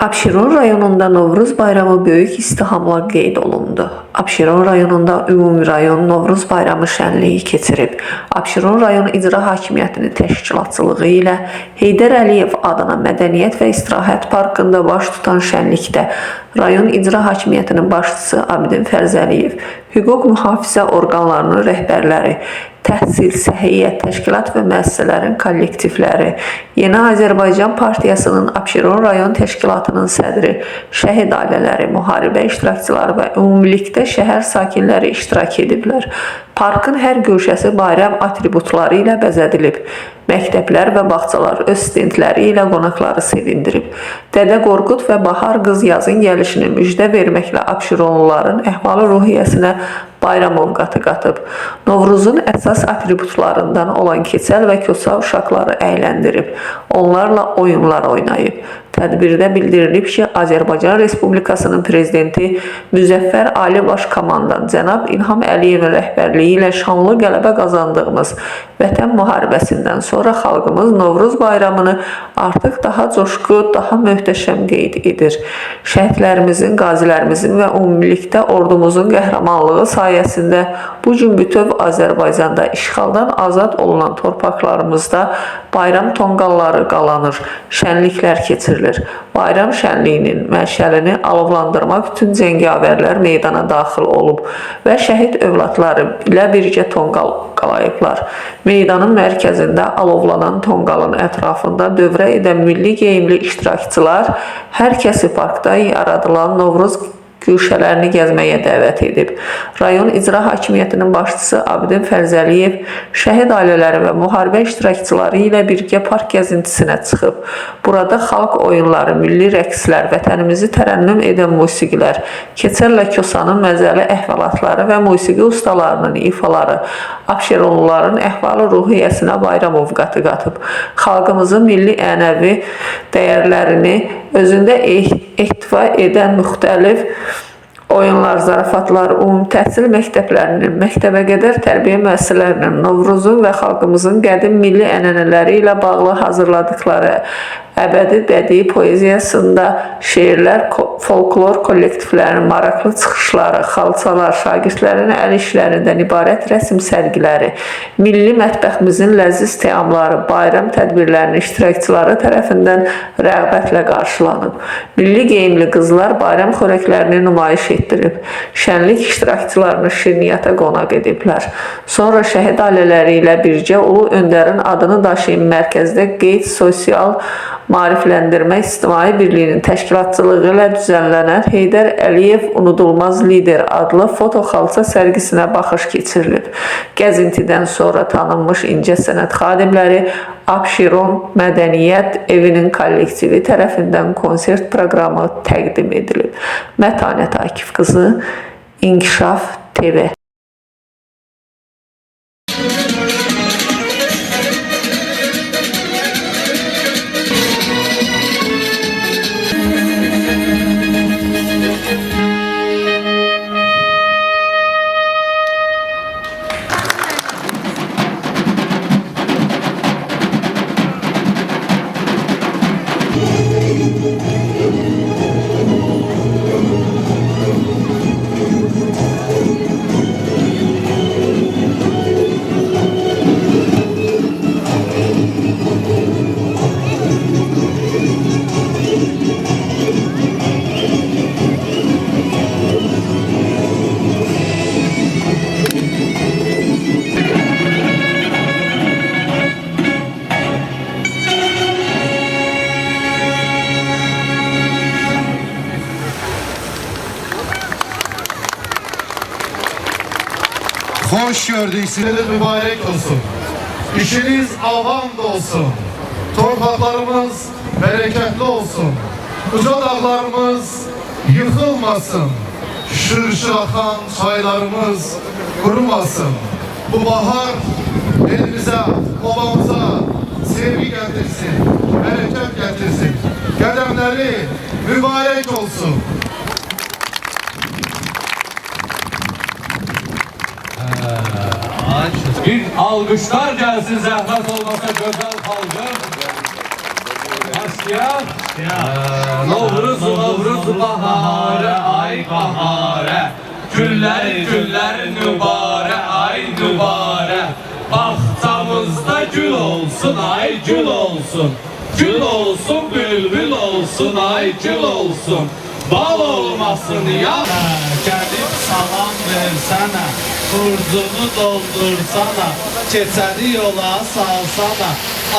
Abşeron rayonunda Novruz bayramı böyük izdihamla qeyd olundu. Abşeron rayonunda ümumi rayon Novruz bayramı şənliyi keçirib. Abşeron rayon icra hakimiyyətinin təşkilatçılığı ilə Heydər Əliyev adına Mədəniyyət və İstirahət parkında baş tutan şənlikdə rayon icra hakimiyyətinin başçısı Abidin Fərzəliyev, hüquq mühafizə orqanlarının rəhbərləri, təhsil, səhiyyə, təşkilat və müəssisələrin kollektivləri, Yeni Azərbaycan Partiyasının Abşeron rayon təşkilatının sədri, şəhid ailələri, müharibə iştirakçıları və ümumilikdə şəhər sakinləri iştirak ediblər. Parkın hər güşəsi bayram atributları ilə bəzədilib. Məktəblər və bağçalar öz stendləri ilə qonaqları sevindirib. Dədə Qorqud və Bahar qız yazın gəlişini müjdə verməklə Abşeronluların əhval-ruhiyyəsinə bayram ovqatı qatıb. Novruzun əsas atributlarından olan keçəl və kosa uşaqları əyləndirib. Onlarla oyunlar oynayıb. Tədbirdə bildirilib ki, Azərbaycan Respublikasının prezidenti Müzəffər Ali Baş Komandan cənab İlham Əliyevin rəhbərliyi ilə şanlı qələbə qazandığımız Vətən müharibəsindən sonra xalqımız Novruz bayramını artıq daha coşqu, daha möhtəşəm qeyd edir. Şəhidlərimizin, qazilərimizin və ümumilikdə ordumuzun qəhrəmanlığı sayəsində bu gün bütöv Azərbaycanda işğaldan azad olunan torpaqlarımızda bayram tonqalları qalanır, şənliklər keçirilir. Bayram şənliyinin məşəlini alovlandırmaq üçün cəngavərlər meydana daxil olub və şəhid övladları ilə birgə tonqal qalayıblar. Meydanın mərkəzində alovlanan tonqalın ətrafında dövrə edən milli geyimli iştirakçılar hər kəsi parkda yaradılan Novruz güşələrini gəzməyə dəvət edib. Rayon İcra Hakimiyyətinin başçısı Abidin Fərzəliyev şəhid ailələri və müharibə iştirakçıları ilə birgə park gəzintisinə çıxıb. Burada xalq oyunları, milli rəqslər, vətənimizi tərənnüm edən musiqilər, Keçərlə Kosanın məzəli əhvalatları və musiqi ustalarının ifaları Abşeronluların əhval-ruhiyyəsinə bayram ovqatı qatıb. Xalqımızın milli ənəvi dəyərlərini özündə eh- ehtiva edən müxtəlif oyunlar, zarafatlar, ümumi təhsil məktəblərinin, məktəbə qədər tərbiyə müəssisələrinin, Novruzun və xalqımızın qədim milli ənənələri ilə bağlı hazırladıkları əbədi bədii poeziyasında şeirlər, folklor kollektivlərinin maraqlı çıxışları, xalçalar, şagirdlərin əl işlərindən ibarət rəsm sərgiləri, milli mətbəximizin ləziz təamları, bayram tədbirlərinin iştirakçıları tərəfindən rəğbətlə qarşılanıb. Milli geyimli qızlar bayram xörəklərini nümayiş etdirib. Şənlik iştirakçılarını şirniyyata qonaq ediblər. Sonra şəhid ailələri ilə birgə Ulu Öndərin adını daşıyan mərkəzdə qeyd sosial maarifləndirmə ictimai birliyinin təşkilatçılığı ilə düzənlənən Heydər Əliyev Unudulmaz Lider adlı foto xalça sərgisinə baxış keçirilib. Gəzintidən sonra tanınmış incə sənət xadimləri Abşeron Mədəniyyət Evinin kollektivi tərəfindən konsert proqramı təqdim edilib. Mətanət Akif qızı İnkişaf TV Hoş gördük. Mübarek olsun. İşiniz avam olsun. Torpaklarımız bereketli olsun. Uca dağlarımız yıkılmasın. Şırşır akan çaylarımız kurumasın. Bu bahar elimize, obamıza sevgi getirsin, bereket getirsin. Qədəmləri mübarek olsun. Bir alkışlar gelsin zahmet olmasa güzel halkım. Başlayaq. Novruz, Novruz baharı, ay baharə. Günlər, günlər nübarə, ay nübarə. Bağçamızda gül olsun, ay gül olsun. Gül olsun, bülbül olsun, ay gül olsun. Bal olmasın ya. Gəlib salam versənə, Burcunu doldursana, keçəni yola salsana.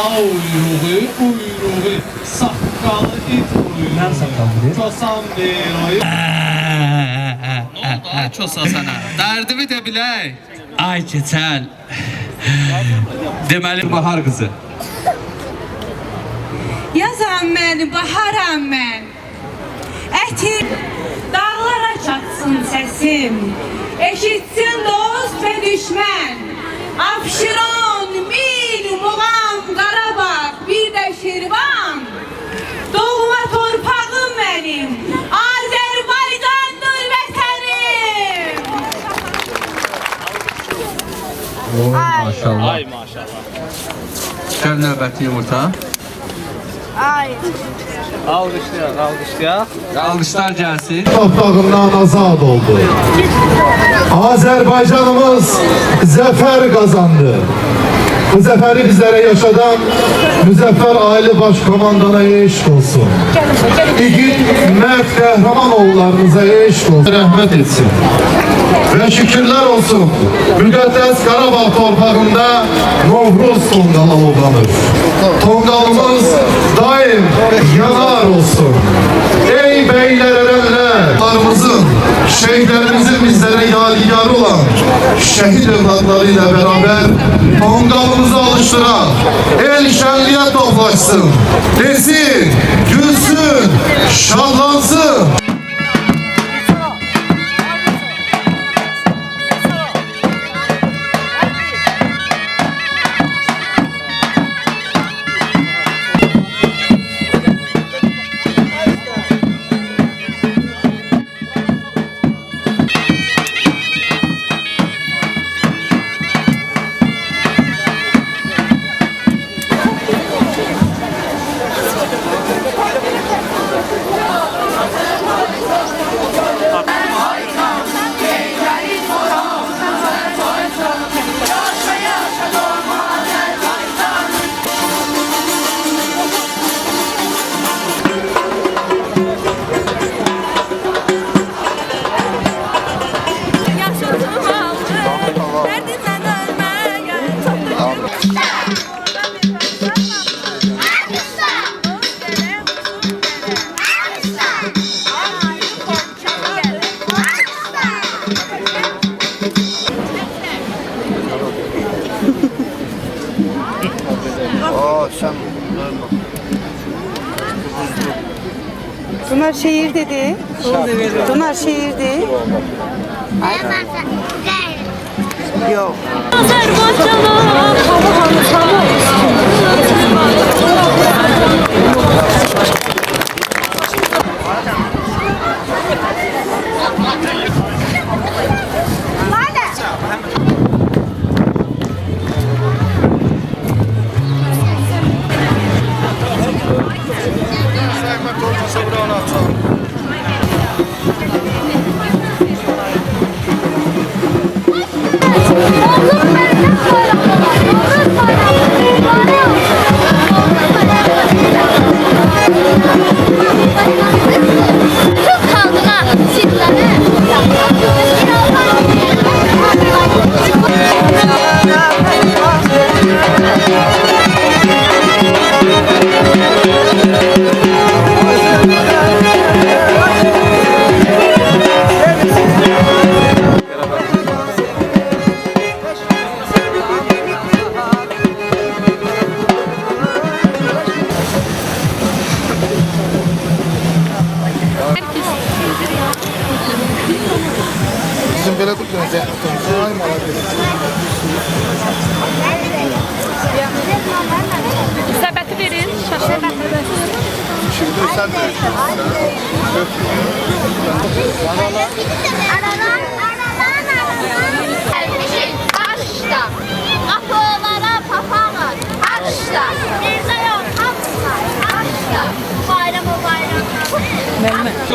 Av uyruğu, uyruğu, saqqalı it uyruğu. Mən saqqalı Kosan bir oyun. Ne oldu ay çosa sana? Derdimi de bilək. Ay keçəl. Deməli bahar qızı. Yazam mən, baharam mən. Ətir dağlara çatsın səsim. Eşitsin dost və düşmən. Abşeron, Mil, Muğam, Qarabağ, bir də Şirvan. Doğma torpağım mənim. Azərbaycandır vətənim. Maşallah. Ay maşallah. Gəl növbəti yumurta. Alqışlayaq, alqışlayaq. Alqışlar gəlsin. Toprağından azad oldu. Azerbaycanımız zafer kazandı. Bu zaferi bizlere yaşadan Müzeffer Aile Başkomandan'a eşk olsun. İgit Mert Kahramanoğullarınıza eşk olsun. Rahmet etsin. Ve şükürler olsun. Müqəddəs Qarabağ torpağında Novruz tonqalı ovlanır. Tonqalımız daim yanar olsun. Ey beyler erenler, şehitlerimizin bizlere yadigarı olan şehit evlatlarıyla beraber tongalımızı alıştıran el şenliğe toplaşsın. Desin, gülsün, şahlansın.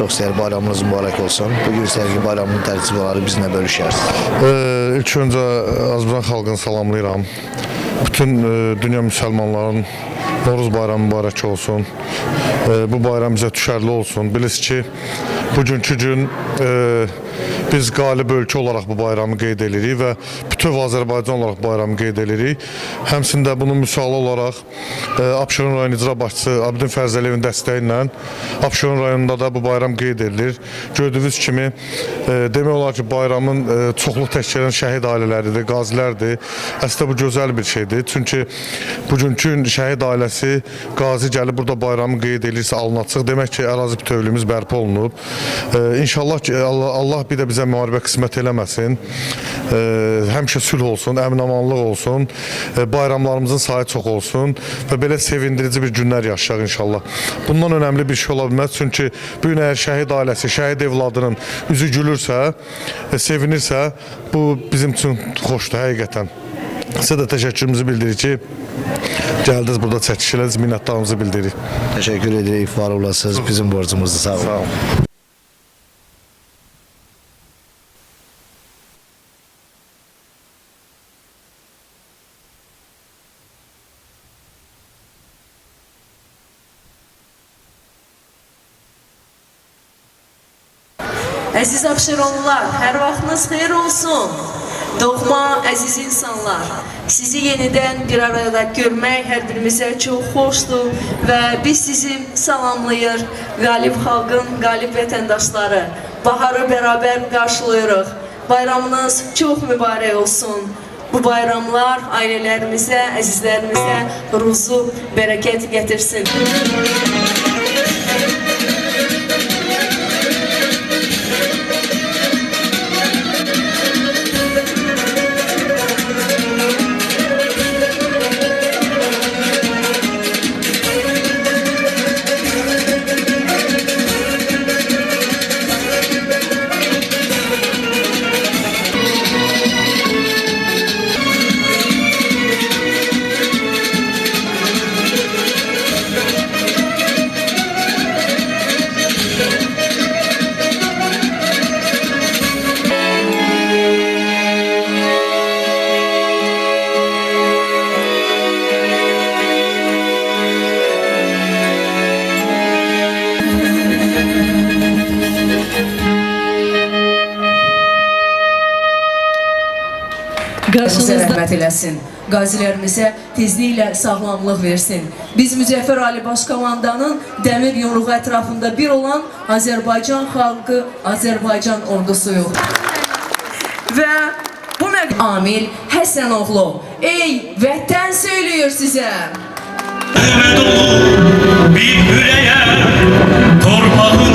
Çox istəyir bayramınız mübarək olsun. Bugün ki, bayramın tərtibatları bizlə bölüşərsiniz. Ee, ilk öncə Azərbaycan xalqını salamlayıram. Bütün e, dünya müsəlmanların Noruz bayramı mübarək olsun. E, bu bayram bizə düşərli olsun. Bilirsiniz ki, bugünkü gün e, biz qalib ölkə olaraq bu bayramı qeyd edirik və bütöv Azərbaycan olaraq bayramı qeyd edirik. Həmçində bunun misalı olaraq e, Abşeron rayon icra başçısı Abidin Fərzəliyevin dəstəyi ilə Abşeron rayonunda da bu bayram qeyd edilir. Gördüyünüz kimi e, demək olar ki, bayramın e, çoxluq təşkil edən şəhid ailələridir, qazilərdir. Əslində bu gözəl bir şeydir. Çünki bugünkü şəhid ailəsi qazi gəlib burada bayramı qeyd edirsə alınacaq. Demək ki, ərazi bütövlüyümüz bərpa olunub. İnşallah ki, Allah, Allah bir də bizə müharibə qismət eləməsin. E, həmişə sülh olsun, əmin-amanlıq olsun. E, bayramlarımızın sayı çox olsun və belə sevindirici bir günlər yaşayaq inşallah. Bundan önəmli bir şey ola bilməz. Çünki bu gün əgər şəhid ailəsi, şəhid evladının üzü gülürsə, e, sevinirsə, bu bizim üçün xoşdur həqiqətən. Sizə də təşəkkürümüzü bildiririk ki, gəldiniz burada çəkişiləniz, minnətdarlığımızı bildiririk. Təşəkkür edirik, var olasınız. Bizim borcumuzdur. Sağ olun. Sağ olun. Əziz Abşeronlular, hər vaxtınız xeyir olsun. Doğma əziz insanlar, sizi yenidən bir arada görmək hər birimizə çox xoşdur və biz sizi salamlayır, qalib xalqın, qalib vətəndaşları. Baharı bərabər qarşılayırıq. Bayramınız çox mübarək olsun. Bu bayramlar ailələrimizə, əzizlərimizə ruzu, bərəkət gətirsin. Qarşınızda eləsin. Qazilərimizə tezliklə sağlamlıq versin. Biz Müzəffər Ali Başkomandanın dəmir yumruğu ətrafında bir olan Azərbaycan xalqı, Azərbaycan ordusuyuq. Və bu Məqam Amil Həsənoğlu. Ey vətən söylüyor sizə. bir yüreğe torpağına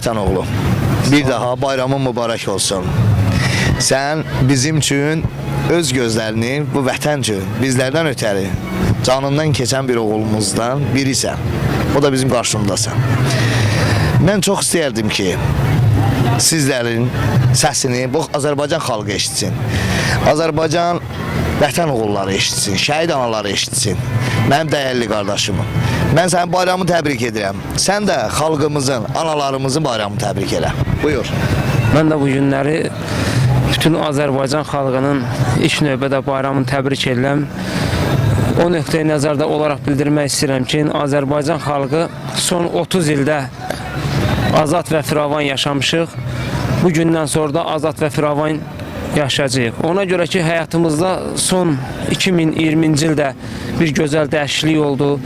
Salam vətən oğlu. Bir daha bayramın mübarək olsun. Sən bizim üçün öz gözlərini bu vətən üçün bizlərdən ötəri canından keçən bir oğlumuzdan birisən. O da bizim qarşımdasan. Mən çox istəyərdim ki, sizlərin səsini bu Azərbaycan xalqı eşitsin. Azərbaycan vətən oğulları eşitsin, şəhid anaları eşitsin. Mənim dəyərli qardaşımım. Mən sənin bayramını təbrik edirəm. Sən də xalqımızın, analarımızın bayramını təbrik elə. Buyur. Mən də bu günləri bütün Azərbaycan xalqının ilk növbədə bayramını təbrik edirəm. O nöqteyi nəzərdə olaraq bildirmək istəyirəm ki, Azərbaycan xalqı son 30 ildə azad və firavan yaşamışıq. Bu gündən sonra da azad və firavan yaşayacağıq. Ona görə ki, həyatımızda son 2020-ci ildə bir gözəl dəyişiklik oldu.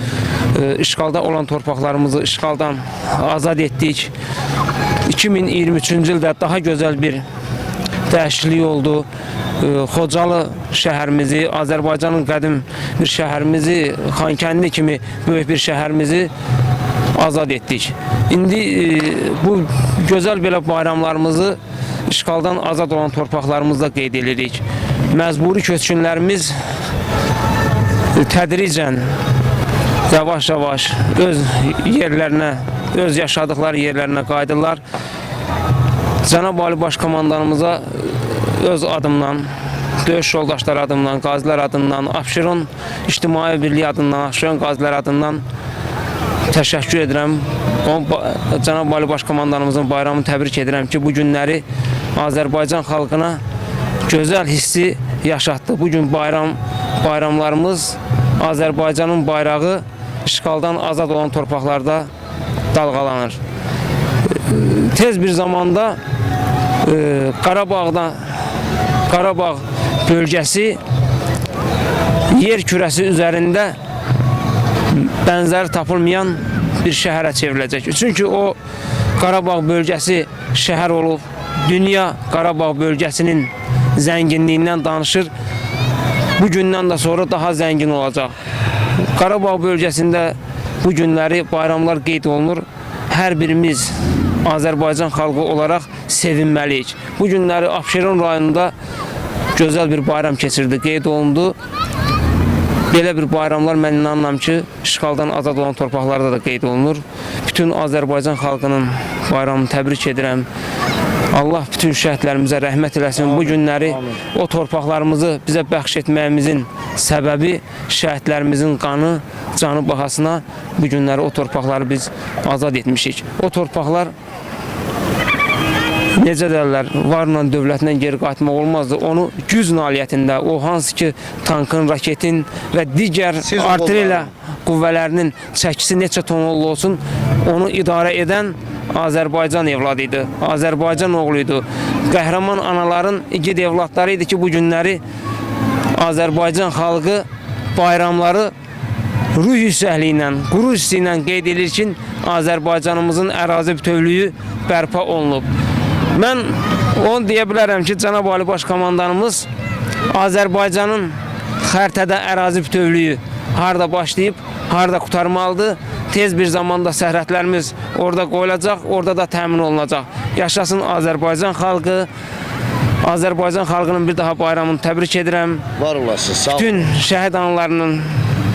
Ee, İşğalda olan torpaqlarımızı işğaldan azad etdik. 2023-cü ildə daha gözəl bir dəyişiklik oldu. Ee, Xocalı şəhərimizi, Azərbaycanın qədim bir şəhərimizi, Xankəndi kimi böyük bir şəhərimizi azad etdik. İndi e, bu gözəl belə bayramlarımızı işğaldan azad olan torpaqlarımızda qeyd edirik. Məcburi köçkünlərimiz tədricən yavaş-yavaş öz yerlərinə, öz yaşadıkları yerlərinə qayıdırlar. Cənab Ali Baş Komandanımıza öz adımdan, döyüş yoldaşları adından, qazilər adından, Abşeron İctimai Birliyi adından, Abşeron qazilər adından təşəkkür edirəm. Cənab Ali Baş Komandanımızın bayramını təbrik edirəm ki, bu günləri Azərbaycan xalqına gözəl hissi yaşatdı. Bu gün bayram bayramlarımız Azərbaycanın bayrağı işğaldan azad olan torpaqlarda dalğalanır. Tez bir zamanda e, Qarabağda Qarabağ bölgəsi yer kürəsi üzərində bənzəri tapılmayan bir şəhərə çevriləcək. Çünki o Qarabağ bölgəsi şəhər olub. Dünya Qarabağ bölgəsinin zənginliyindən danışır. Bu gündən də sonra daha zəngin olacaq. Qarabağ bölgəsində bu günləri bayramlar qeyd olunur. Hər birimiz Azərbaycan xalqı olaraq sevinməliyik. Bu günləri Abşeron rayonunda gözəl bir bayram keçirdi, qeyd olundu. Belə bir bayramlar mən inanıram ki, işğaldan azad olan torpaqlarda da qeyd olunur. Bütün Azərbaycan xalqının bayramını təbrik edirəm. Allah bütün şəhidlərimizə rəhmət eləsin. Bu günləri o torpaqlarımızı bizə bəxş etməyimizin səbəbi şəhidlərimizin qanı, canı bahasına bu günləri o torpaqları biz azad etmişik. O torpaqlar necə deyirlər, varla dövlətlə geri qayıtmaq olmazdı. Onu güc nailiyyətində, o hansı ki tankın, raketin və digər artilleriya qüvvələrinin çəkisi neçə ton olsun, onu idarə edən Azərbaycan evladı idi. Azərbaycan oğlu idi. Qəhrəman anaların igid evladları idi ki, bu günləri Azərbaycan xalqı bayramları ruh yüksəkliyi ilə, quru hissi ilə qeyd edir ki, Azərbaycanımızın ərazi bütövlüyü bərpa olunub. Mən onu deyə bilərəm ki, cənab Ali Baş Komandanımız Azərbaycanın xəritədə ərazi bütövlüyü harda başlayıb, harda qutarmalıdır. Tez bir zamanda sərhədlərimiz orada qoyulacaq, orada da təmin olunacaq. Yaşasın Azərbaycan xalqı. Azərbaycan xalqının bir daha bayramını təbrik edirəm. Var olasınız. Sağ olun. Bütün şəhid analarının,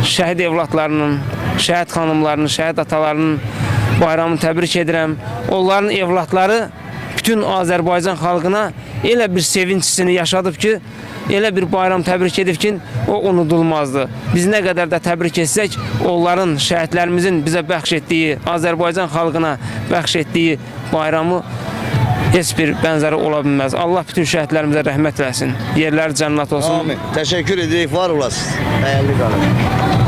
şəhid evladlarının, şəhid xanımlarının, şəhid atalarının bayramını təbrik edirəm. Onların evladları bütün Azərbaycan xalqına elə bir sevinç hissini yaşadıb ki, elə bir bayram təbrik edib ki, o unudulmazdı. Biz nə qədər də təbrik etsək, onların, şəhidlərimizin bizə bəxş etdiyi, Azərbaycan xalqına bəxş etdiyi bayramı heç bir bənzəri ola bilməz. Allah bütün şəhidlərimizə rəhmət eləsin. Yerləri cənnət olsun. Amin. Təşəkkür edirik. Var olasınız. Dəyərli qalın.